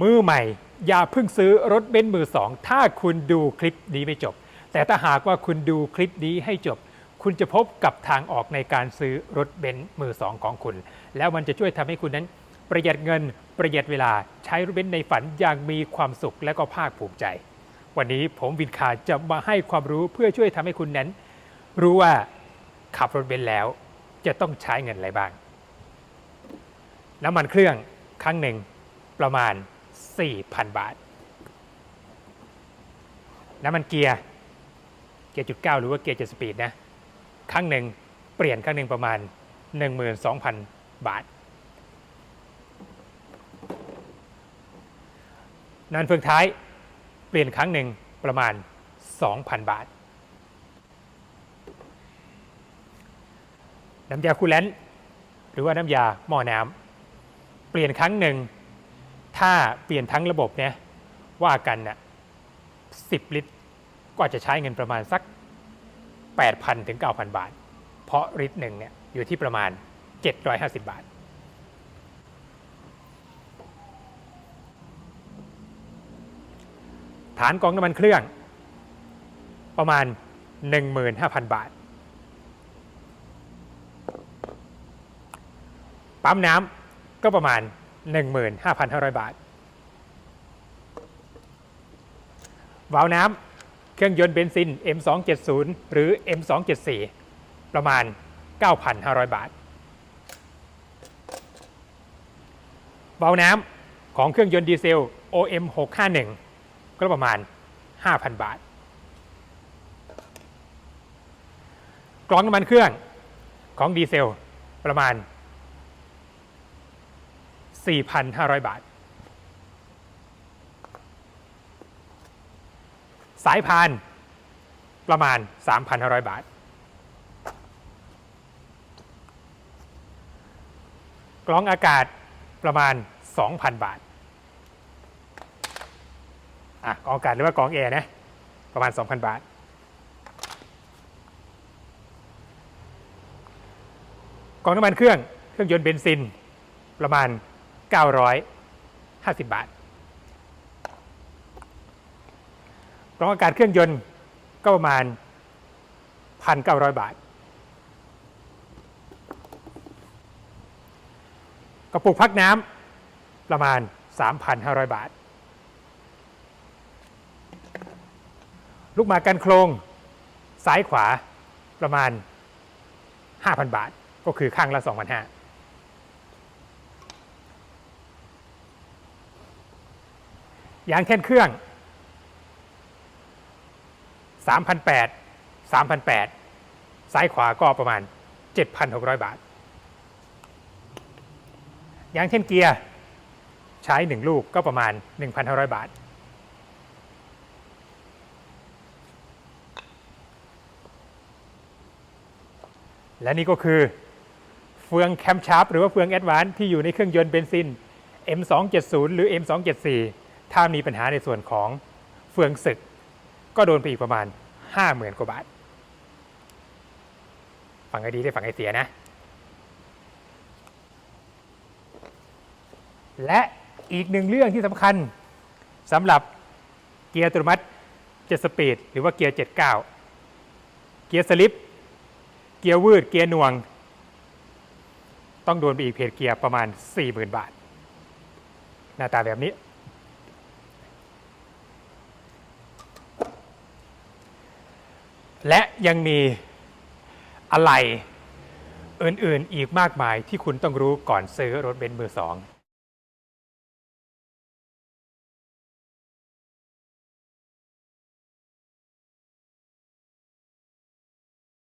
มือใหม่ อย่าเพิ่งซื้อรถเบนซ์มือสอง ถ้าคุณดูคลิปนี้ไม่จบ แต่ถ้าหากว่าคุณดูคลิปนี้ให้จบ คุณจะพบกับทางออกในการซื้อรถเบนซ์มือสองของคุณ แล้วมันจะช่วยทำให้คุณนั้น ประหยัดเงินประหยัดเวลาใช้รถเบนซ์ในฝันอย่างมีความสุขและก็ภาคภูมิใจ วันนี้ผมวินคาจะมาให้ความรู้เพื่อช่วยทำให้คุณนั้น รู้ว่าขับรถเบนซ์แล้ว จะต้องใช้เงินอะไรบ้าง น้ำมันเครื่องครั้งหนึ่งประมาณ 4,000 บาท น้ำมันเกียร์ เกียร์จุดเก้าหรือว่าเกียร์เจ็ดสปีดนะ ครั้งหนึ่งเปลี่ยนครั้งหนึ่งประมาณ 12,000 บาท นานเฟืองท้ายเปลี่ยนครั้งหนึ่งประมาณ 2,000 บาท น้ำยาคูลแลนต์หรือว่าน้ำยาหม้อน้ำเปลี่ยนครั้งหนึ่ง ถ้าเปลี่ยนทั้งระบบเนี่ยว่ากันน่ะ10ลิตรก็อาจจะใช้เงินประมาณสัก 8,000 ถึง 9,000 บาท เพราะลิตรหนึ่งเนี่ยอยู่ที่ประมาณ 750 บาท ฐานกองน้ำมันเครื่อง ประมาณ 15,000 บาท ปั๊มน้ำก็ประมาณ 15,500 บาท วาล์วน้ำเครื่องยนต์เบนซิน M270 หรือ M274 ประมาณ 9,500 บาท วาล์วน้ำของเครื่องยนต์ดีเซล OM651 ก็ประมาณ 5,000 บาทกรองน้ำมันเครื่องของดีเซลประมาณ 4,500 บาท สายพานประมาณ 3,500 บาทกรองอากาศประมาณ 2,000 บาทอะกองอากาศหรือว่ากรองแอร์นะ ประมาณ 2,000 บาทกรองน้ำมันเครื่อง เครื่องยนต์เบนซินประมาณ 950 บาทรองอากาศเครื่องยนต์ก็ประมาณ 1,900 บาท กระปุกพักน้ำประมาณ 3,500 บาท ลูกหมากกันโครงซ้ายขวาประมาณ 5,000 บาท ก็คือข้างละ 2,500 ยางแค่นเครื่อง 3,800 3,800 ซ้ายขวาก็ประมาณ 7,600 บาท ยางเช่นเกียร์ ใช้ 1 ลูกก็ประมาณ 1,500 บาท และนี่ก็คือเฟืองแคมชาร์ปหรือว่าเฟืองแอดวานที่อยู่ในเครื่องยนต์เบนซิน M270 หรือ M274 ถ้ามีปัญหาในส่วนของเฟืองศึก ก็โดนไปอีกประมาณ 50,000 กว่าบาทฟังให้ดีได้ฟังให้เสียนะ และอีกหนึ่งเรื่องที่สำคัญสำหรับเกียร์อัตโนมัติ7สปีดหรือว่าเกียร์ 79 เกียร์สลิป เกียร์วืด เกียร์หน่วง ต้องโดนไปอีกเพจเกียร์ประมาณ 40,000 บาท หน้าตาแบบนี้ และยังมีอะไรอื่นๆอีกมากมายที่คุณต้องรู้ก่อนซื้อรถเบนซ์มือสอง